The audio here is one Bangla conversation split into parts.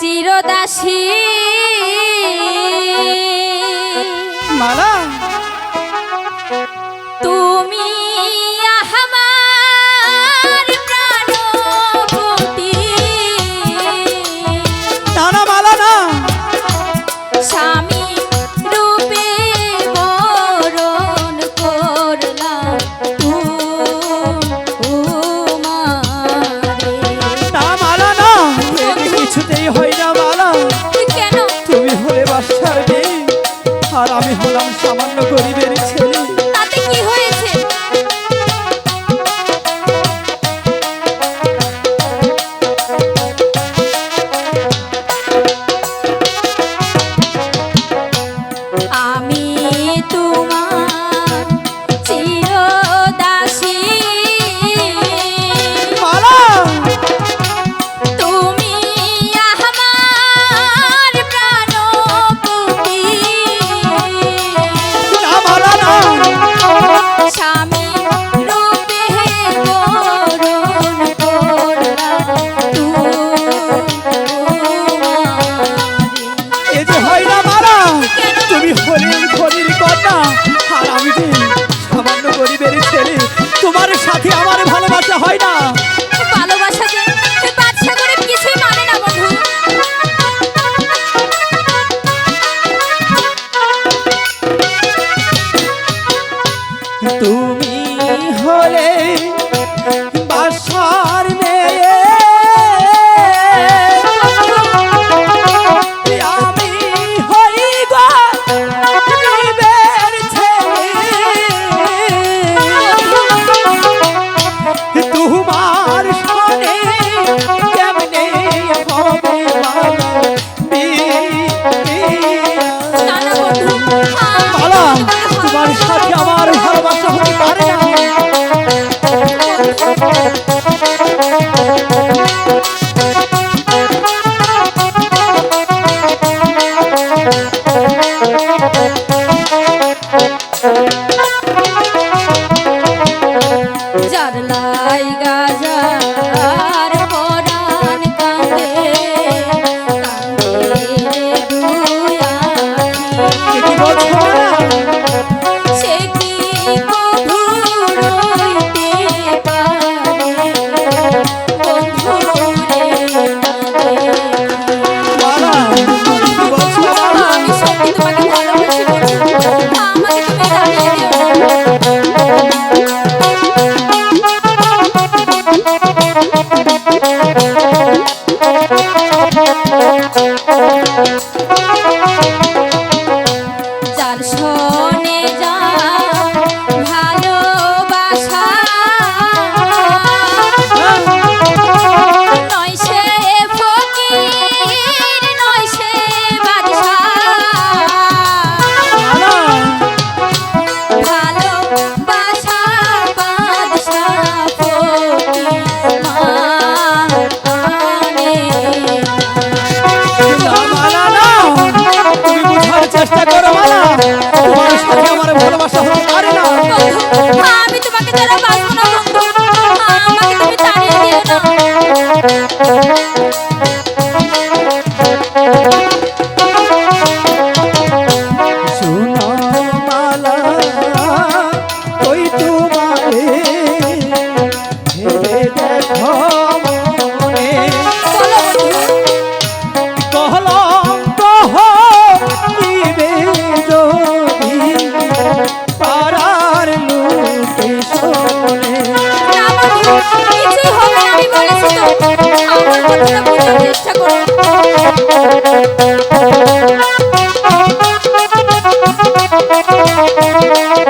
চিরদাসী। মালা। সামান্য গরিবের তুমি হলে বাসার মেয়ে Vamos, vamos. ইচ্ছা করে Thank you.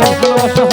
আমার ভালোবাসা।